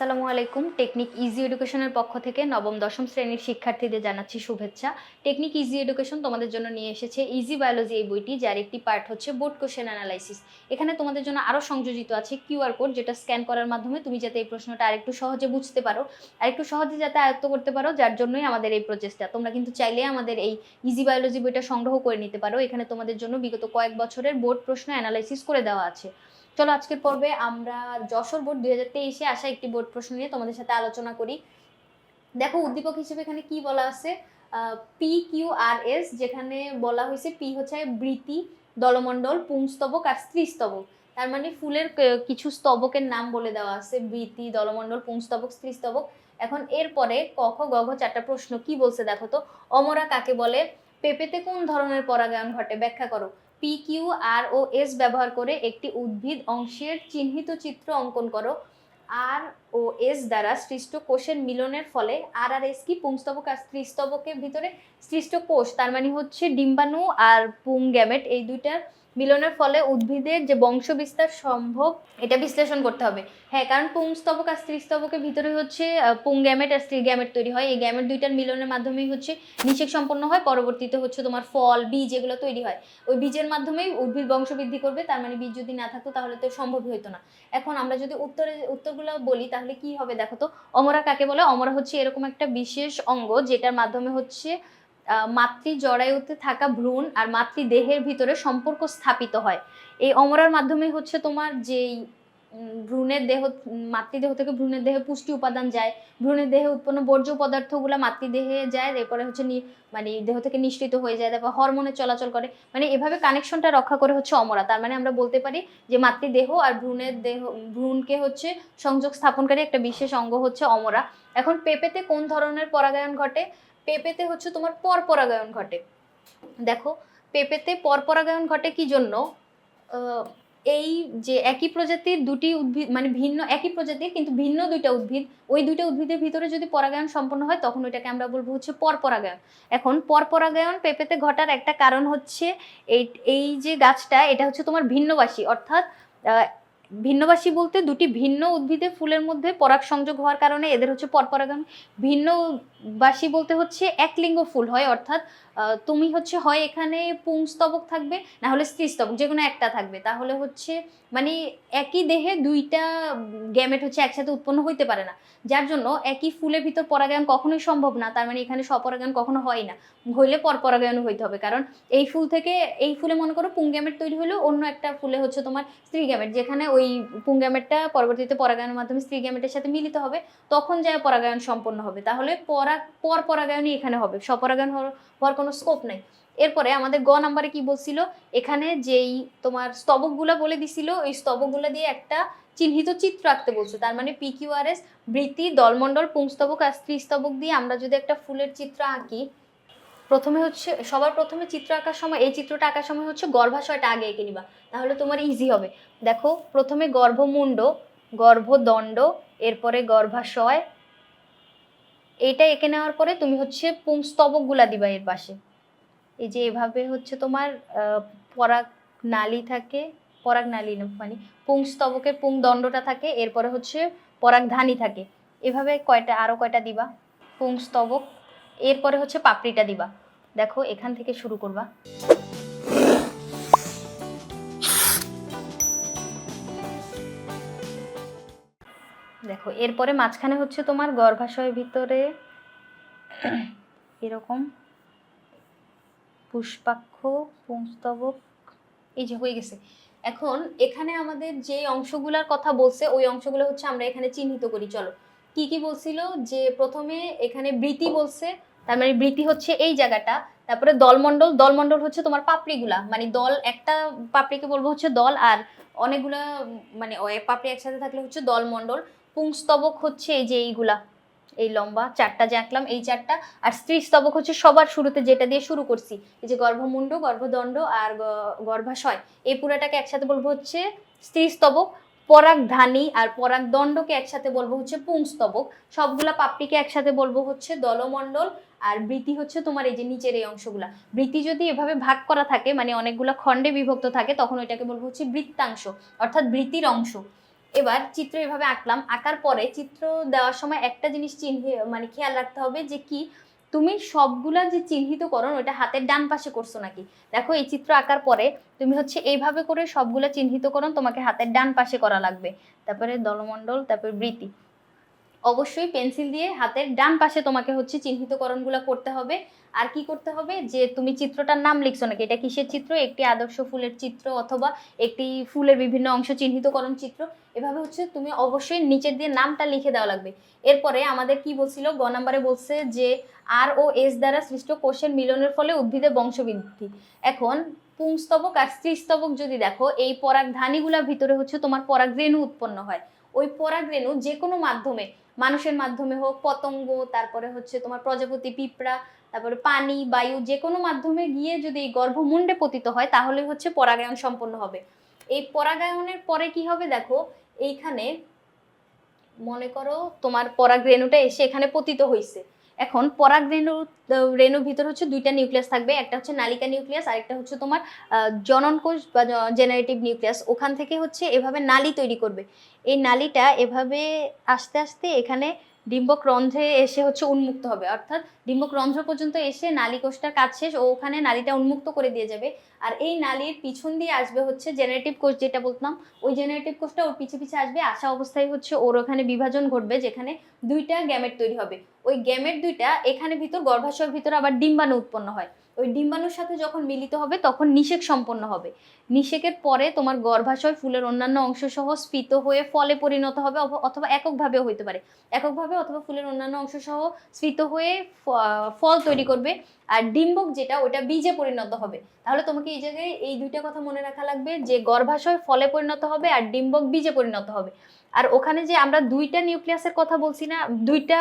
আসসালামু আলাইকুম। Technique easy এডুকেশনের পক্ষ থেকে নবম, দশম শ্রেণির শিক্ষার্থীদের জানাচ্ছি শুভেচ্ছা। টেকনিক ইজি এডুকেশন তোমাদের জন্য নিয়ে এসেছে ইজি বায়োলজি এই বইটি, যার একটি পার্ট হচ্ছে বোর্ড কোশ্চেন অ্যানালাইসিস। এখানে তোমাদের জন্য আরও সংযোজিত আছে কিউআর কোড, যেটা স্ক্যান করার মাধ্যমে তুমি যাতে এই প্রশ্নটা আরেকটু সহজে বুঝতে পারো, আরেকটু সহজে যাতে আয়ত্ত করতে পারো, যার জন্যই আমাদের এই প্রচেষ্টা। তোমরা কিন্তু চাইলে আমাদের এই ইজি বায়োলজি বইটা সংগ্রহ করে নিতে পারো। এখানে তোমাদের জন্য বিগত কয়েক বছরের বোর্ড প্রশ্ন অ্যানালাইসিস করে দেওয়া আছে। চলো আজকের পর্বে আমরা যশোর বোর্ড দুই হাজার তেইশে আসা একটি বোর্ড প্রশ্ন নিয়ে তোমাদের সাথে আলোচনা করি। দেখো উদ্দীপক হিসেবে এখানে কি বলা আছে? পি কিউ আর এস যেখানে বলা হয়েছে পি হচ্ছে বৃতি দলমণ্ডল, পুংস্তবক আর স্ত্রীস্তবক। তার মানে ফুলের কিছু স্তবকের নাম বলে দেওয়া আছে বৃতি দলমণ্ডল, পুংস্তবক, স্ত্রীস্তবক। এখন এরপরে ক, খ, গ, ঘ চারটা প্রশ্ন কি বলছে দেখো তো? অমরা কাকে বলে? পেঁপেতে কোন ধরনের পরাগায়ন ঘটে? ব্যাখ্যা করো। পি কিউ আর ও এস ব্যবহার করে একটি উদ্ভিদ অংশের চিহ্নিত চিত্র অঙ্কন করো। আর ও এস দ্বারা সৃষ্ট কোষের মিলনের ফলে আর আর এস কি পুংস্তবক আর স্ত্রীস্তবকের ভিতরে সৃষ্ট কোষ? তার মানে হচ্ছে ডিম্বাণু আর পুং গ্যামেট এই দুইটার মিলনের ফলে উদ্ভিদের যে বংশ বিস্তার সম্ভব, এটা বিশ্লেষণ করতে হবে। হ্যাঁ কারণ পুংস্তবক আর স্ত্রীস্তবকের ভিতরে হচ্ছে পুং গ্যামেট আর স্ত্রী গ্যামেট তৈরি হয়। এই গ্যামেট দুইটার মিলনের মাধ্যমেই হচ্ছে নিষেক সম্পন্ন হয়। পরবর্তীতে হচ্ছে তোমার ফল, বীজ এগুলো তৈরি হয়। ওই বীজের মাধ্যমেই উদ্ভিদ বংশ বৃদ্ধি করবে, তার মানে বীজ যদি না থাকতো তাহলে তো সম্ভবই হতো না। এখন আমরা যদি উত্তরে, উত্তরগুলো বলি তাহলে কি হবে দেখো তো? অমরা কাকে বলে? অমরা হচ্ছে এরকম একটা বিশেষ অঙ্গ যেটার মাধ্যমে হচ্ছে মাতৃ জরায়ুতে থাকা ভ্রূণ আর মাতৃ দেহের ভিতরে সম্পর্ক স্থাপিত হয়। এই অমরার মাধ্যমে হচ্ছে তোমার যেই ভ্রূণের দেহ মাতৃদেহ থেকে ভ্রূণের দেহে পুষ্টি উপাদান যায়, ভ্রূণের দেহে উৎপন্ন বর্জ্য পদার্থগুলো মাতৃদেহে যায়, এরপরে হচ্ছে মানে দেহ থেকে নিঃসৃত হয়ে যায়, তারপর হরমোনের চলাচল করে। মানে এভাবে কানেকশনটা রক্ষা করে হচ্ছে অমরা। তার মানে আমরা বলতে পারি যে মাতৃদেহ আর ভ্রূণের দেহ, ভ্রূণকে হচ্ছে সংযোগ স্থাপনকারী একটা বিশেষ অঙ্গ হচ্ছে অমরা। এখন পেঁপেতে কোন ধরনের পরাগায়ন ঘটে? পেঁপেতে হচ্ছে তোমার পরপরাগায়ন ঘটে। দেখো, পেঁপেতে পরপরাগায়ন ঘটে কি জন্য? এই যে একই প্রজাতির দুটি উদ্ভিদ মানে ভিন্ন, একই প্রজাতির কিন্তু ভিন্ন দুইটা উদ্ভিদ, ওই দুইটা উদ্ভিদের ভিতরে যদি পরাগায়ন সম্পন্ন হয়, তখন ওইটাকে আমরা বলব হচ্ছে পরপরাগায়ন। এখন পরপরাগায়ন পেঁপেতে ঘটার একটা কারণ হচ্ছে, এই এই যে গাছটা, এটা হচ্ছে তোমার ভিন্নবাসী, অর্থাৎ ভিন্নবাসী বলতে দুটি ভিন্ন উদ্ভিদে ফুলের মধ্যে পরাগ সংযোগ হওয়ার কারণে এদের হচ্ছে পরপরাগন ভিন্নবাসী বলতে হচ্ছে এক লিঙ্গ ফুল হয়, অর্থাৎ তুমি হচ্ছে হয় এখানে পুংস্তবক থাকবে, না হলে স্ত্রীস্তবক যে কোনো একটা থাকবে। তাহলে হচ্ছে মানে একই দেহে দুইটা গ্যামেট হচ্ছে একসাথে উৎপন্ন হইতে পারে না। যার জন্য একই ফুলের ভিতর পরাগায়ন কখনোই সম্ভব না, তার মানে এখানে স্বপরাগায়ন কখনো হয় না। হইলে পরপরাগায়ন হইতে হবে, কারণ এই ফুল থেকে, এই ফুলে মনে করো পুং গ্যামেট তৈরি হলেও অন্য একটা ফুলে হচ্ছে তোমার স্ত্রী গ্যামেট, যেখানে ওই পুং গ্যামেটটা পরবর্তীতে পরাগায়নের মাধ্যমে স্ত্রী গ্যামেটের সাথে মিলিত হবে, তখন যায় পরাগায়ন সম্পন্ন হবে। তাহলে পরাগ পর পরাগায়নই এখানে হবে। স্বপরাগায়ন হওয়ার হওয়ার কোনো স্কোপ নাই। এরপরে আমাদের গ নাম্বারে কি বলছিল? এখানে যেই তোমার স্তবকগুলা বলে দিছিল, ওই স্তবকগুলা দিয়ে একটা চিহ্নিত চিত্র আঁকতে বলছো। তার মানে পিকিউআরএস বৃত্তি, দলমণ্ডল, পুংস্তবক আর স্ত্রীস্তবক দিয়ে আমরা যদি একটা ফুলের চিত্র আঁকি, প্রথমে হচ্ছে, সবার প্রথমে চিত্র আঁকার সময়, এই চিত্রটা আঁকার সময় হচ্ছে গর্ভাশয়টা আগে এঁকে নিবা, তাহলে তোমার ইজি হবে। দেখো, প্রথমে গর্ভমুণ্ড, গর্ভদণ্ড, এরপরে গর্ভাশয় এইটা এঁকে নেওয়ার পরে তুমি হচ্ছে পুংস্তবকগুলা দিবা এর পাশে। এই যে এভাবে হচ্ছে তোমার পরাগ নালী থাকে, পরাগ নালী মানে পুংস্তবকের পুংদণ্ডটা থাকে, এরপরে হচ্ছে পরাগধানী থাকে। এভাবে কয়টা, আরও কয়টা দিবা? পুংস্তবক, এরপরে হচ্ছে পাপড়িটা দিবা। দেখো, এখান থেকে শুরু করবা। দেখো, এরপরে মাঝখানে হচ্ছে তোমার গর্ভাশয়ের ভিতরে এরকম পুষ্পাক্ষ, পুংস্তবক, এই যে হয়ে গেছে। এখন এখানে আমাদের যে অংশগুলোর কথা বলছে, ওই অংশগুলো হচ্ছে আমরা এখানে চিহ্নিত করি। চলো, কি কি বলছিল? যে প্রথমে এখানে বৃতি বলছে, তার মানে বৃতি হচ্ছে এই জায়গাটা, তারপরে দলমণ্ডল দলমণ্ডল হচ্ছে তোমার পাপড়িগুলা মানে দল, একটা পাপড়িকে বলব হচ্ছে দল, আর অনেকগুলা মানে পাপড়ি একসাথে থাকলে হচ্ছে দলমণ্ডল। পুংস্তবক হচ্ছে এই যে এইগুলা, এই লম্বা চারটা যে আঁকলাম, এই চারটা। আর স্ত্রী স্তবক হচ্ছে সবার শুরুতে যেটা দিয়ে শুরু করছি, এই যে গর্ভমুণ্ড, গর্ভদণ্ড আর গর্ভাশয়। এই পুরাটাকে একসাথে বলব হচ্ছে স্ত্রী স্তবক পরাগধানী আর পরাগদণ্ডকে একসাথে বলব হচ্ছে পুংস্তবক। সবগুলা পাপড়িকে একসাথে বলব হচ্ছে দলমণ্ডল আর বৃতি হচ্ছে তোমার এই যে নিচের এই অংশগুলা। বৃতি যদি এভাবে ভাগ করা থাকে মানে অনেকগুলা খণ্ডে বিভক্ত থাকে, তখন ওইটাকে বলব হচ্ছে বৃত্তাংশ, অর্থাৎ বৃত্তির অংশ। এবার চিত্র এভাবে আঁকলাম। আঁকার পরে চিত্র দেওয়ার সময় একটা জিনিস চিহ্ন মানে খেয়াল রাখতে হবে যে কি, তুমি সবগুলা যে চিহ্নিত করণ ওটা হাতের ডান পাশে করছ নাকি? দেখো এই চিত্র আঁকার পরে তুমি হচ্ছে এইভাবে করে সবগুলা চিহ্নিত চিহ্নিতকরণ তোমাকে হাতের ডান পাশে করা লাগবে। তারপরে দলমণ্ডল, তারপরে বৃত্তি। অবশ্যই পেন্সিল দিয়ে হাতের ডান পাশে তোমাকে হচ্ছে চিহ্নিতকরণগুলো করতে হবে। আর কি করতে হবে? যে তুমি চিত্রটার নাম লিখছো নাকি? এটা কিসের চিত্র? একটি আদর্শ ফুলের চিত্র অথবা একটি ফুলের বিভিন্ন অংশ চিহ্নিতকরণ চিত্র। এভাবে হচ্ছে তুমি অবশ্যই নিচের দিয়ে নামটা লিখে দেওয়া লাগবে। এরপরে আমাদের কি বলছিল? গ নাম্বারে বলছে যে, আর ও এস দ্বারা সৃষ্ট কোষের মিলনের ফলে উদ্ভিদের বংশবৃদ্ধি। এখন পুংস্তবক আর স্ত্রীস্তবক যদি দেখো, এই পরাগধানীগুলোর ভিতরে হচ্ছে তোমার পরাগরেণু উৎপন্ন হয়। ওই পরাগরেণু যে কোনো মাধ্যমে মানুষের মাধ্যমে হোক, পতঙ্গ, তারপরে হচ্ছে তোমার প্রজাপতি, পিঁপড়া, তারপরে পানি, বায়ু, যে কোনো মাধ্যমে গিয়ে যদি এই গর্ভমুণ্ডে পতিত হয় তাহলে হচ্ছে পরাগায়ন সম্পন্ন হবে। এই পরাগায়নের পরে কি হবে দেখো, এইখানে মনে করো তোমার পরাগ রেণুটা এসে এখানে পতিত হয়েছে এখন পরাগ রেণু, রেণুর ভিতর হচ্ছে দুইটা নিউক্লিয়াস থাকবে, একটা হচ্ছে নালিকা নিউক্লিয়াস আর একটা হচ্ছে তোমার জননকোষ জনন কোষ বা জেনারেটিভ নিউক্লিয়াস ওখান থেকে হচ্ছে এভাবে নালি তৈরি করবে। এই নালিটা এভাবে আস্তে আস্তে এখানে ডিম্বক রন্ধ্রে এসে হচ্ছে উন্মুক্ত হবে। অর্থাৎ ডিম্বক রন্ধ্র পর্যন্ত এসে নালী কোষটার কাজ শেষ, ও ওখানে নালীটা উন্মুক্ত করে দিয়ে যাবে। আর এই নালীর পিছন দিয়ে আসবে হচ্ছে জেনারেটিভ কোষ যেটা বলতাম, ওই জেনারেটিভ কোষটা ওর পিছে পিছে আসবে, আসা অবস্থায় হচ্ছে ওর ওখানে বিভাজন ঘটবে, যেখানে দুইটা গ্যামেট তৈরি হবে। ওই গ্যামেট দুইটা এখানে ভিতর গর্ভাশয়ের ভিতর আবার ডিম্বাণু উৎপন্ন হয়। ওই ডিম্বাণুর সাথে যখন মিলিত হবে, তখন নিষেক সম্পন্ন হবে। নিষেকের পরে তোমার গর্ভাশয় ফুলের অন্যান্য অংশ সহ স্ফীত হয়ে ফলে পরিণত হবে অথবা- এককভাবেও হইতে পারে। এককভাবে অথবা ফুলের অন্যান্য অংশ সহ স্ফীত হয়ে ফল তৈরি করবে। আর ডিম্বক যেটা ওটা বীজে পরিণত হবে। তাহলে তোমাকে এই জায়গায় এই দুইটা কথা মনে রাখা লাগবে যে গর্ভাশয় ফলে পরিণত হবে আর ডিম্বক বীজে পরিণত হবে। আর ওখানে যে আমরা দুইটা নিউক্লিয়াসের কথা বলছি না, দুইটা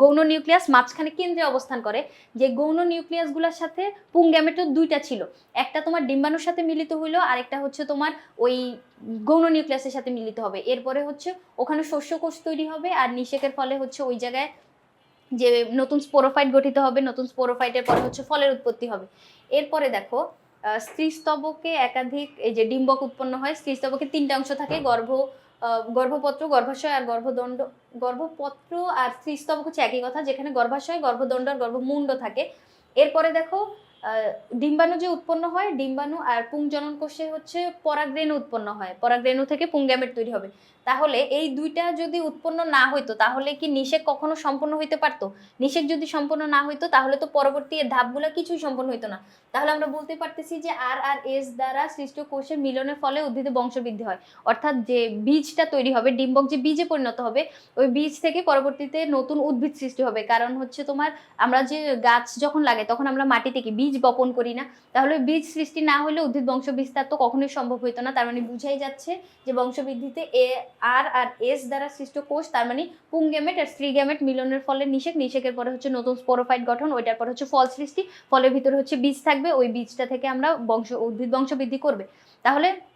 গৌণ নিউক্লিয়াস মাঝখানে কেন্দ্রে অবস্থান করে। যে গৌণ নিউক্লিয়াসগুলোর সাথে পুংগ্যামেটও দুইটা ছিল। একটা তোমার ডিম্বাণুর সাথে মিলিত হইল আরেকটা হচ্ছে তোমার ওই গৌণ নিউক্লিয়াসের সাথে মিলিত হবে। এরপরে হচ্ছে ওখানে শস্যকোষ তৈরি হবে, আর নিষেকের ফলে হচ্ছে ওই জায়গায় যে নতুন স্পোরোফাইট গঠিত হবে, নতুন স্পোরোফাইটের পরে হচ্ছে ফলের উৎপত্তি হবে। এরপরে দেখো স্ত্রীস্তবকে একাধিক, এই যে ডিম্বক উৎপন্ন হয়, স্ত্রীস্তবকে তিনটা অংশ থাকে, গর্ভ গর্ভপত্র, গর্ভাশয় আর গর্ভদণ্ড, গর্ভপত্র আর স্ত্রীস্তবক হচ্ছে একই কথা, যেখানে গর্ভাশয়, গর্ভদণ্ড আর গর্ভমুণ্ড থাকে। এরপরে দেখো ডিম্বাণু যে উৎপন্ন হয়, ডিম্বাণু আর পুংজনন কোষে হচ্ছে পরাগরেণু উৎপন্ন হয়। পরাগরেণু থেকে পুংগ্যামেট তৈরি হবে। তাহলে এই দুইটা যদি উৎপন্ন না হইতো, তাহলে কি নিষেক কখনো সম্পন্ন হইতে পারতো? নিষেক যদি সম্পন্ন না হইতো, তাহলে তো পরবর্তী ধাপগুলো কিছুই সম্পন্ন হইতো না। তাহলে আমরা বলতে পারতেছি যে আর আর এস দ্বারা সৃষ্ট কোষের মিলনের ফলে উদ্ভিদে বংশবৃদ্ধি হয়। অর্থাৎ যে বীজটা তৈরি হবে, ডিম্বক যে বীজে পরিণত হবে, ওই বীজ থেকে পরবর্তীতে নতুন উদ্ভিদ সৃষ্টি হবে। কারণ হচ্ছে তোমার আমরা যে গাছ যখন লাগে তখন আমরা মাটি থেকে বীজ বপন করি না। তাহলে বীজ সৃষ্টি না হলে উদ্ভিদ বংশ বিস্তার তো কখনোই সম্ভব হইতো না। তার মানে বুঝাই যাচ্ছে যে বংশবৃদ্ধিতে এ, আর আর, এস দ্বারা সৃষ্ট কোষ, তার মানে পুংগ্যামেট আর স্ত্রী গ্যামেট মিলনের ফলে নিষেক। নিষেকের পরে হচ্ছে নতুন স্পোরোফাইট গঠন, ওইটার পরে হচ্ছে ফল সৃষ্টি। ফলের ভিতরে হচ্ছে বীজ থাকবে, ওই বীজটা থেকে আমরা বংশ, উদ্ভিদ বংশবৃদ্ধি করবে। তাহলে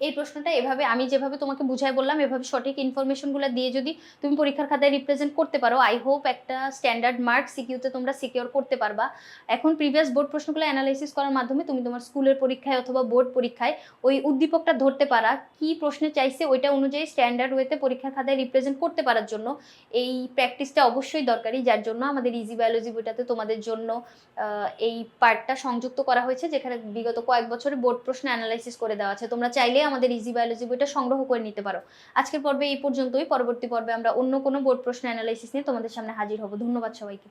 এই প্রশ্নটা এভাবে, আমি যেভাবে তোমাকে বুঝাই বললাম, এভাবে সঠিক ইনফরমেশনগুলো দিয়ে যদি তুমি পরীক্ষার খাতায় রিপ্রেজেন্ট করতে পারো আই হোপ একটা স্ট্যান্ডার্ড মার্ক সিকিউতে তোমরা সিকিউর করতে পারবা। এখন প্রিভিয়াস বোর্ড প্রশ্নগুলো অ্যানালাইসিস করার মাধ্যমে তুমি তোমার স্কুলের পরীক্ষায় অথবা বোর্ড পরীক্ষায় ওই উদ্দীপকটা ধরতে পারা। কি প্রশ্নে চাইছে ওইটা অনুযায়ী স্ট্যান্ডার্ড ওয়েতে পরীক্ষার খাতায় রিপ্রেজেন্ট করতে পারার জন্য এই প্র্যাকটিসটা অবশ্যই দরকারি, যার জন্য আমাদের ইজি বায়োলজি বইটাতে তোমাদের জন্য এই পার্টটা সংযুক্ত করা হয়েছে, যেখানে বিগত কয়েক বছরে বোর্ড প্রশ্ন অ্যানালাইসিস করে দেওয়া আছে। তোমরা চাইলে আমাদের ইজি বায়োলজি বইটা সংগ্রহ করে নিতে পারো। আজকের পর্বে এই পর্যন্তই। পরবর্তী পর্বে আমরা অন্য কোনো বোর্ড প্রশ্ন অ্যানালাইসিস নিয়ে তোমাদের সামনে হাজির হব। ধন্যবাদ সবাইকে।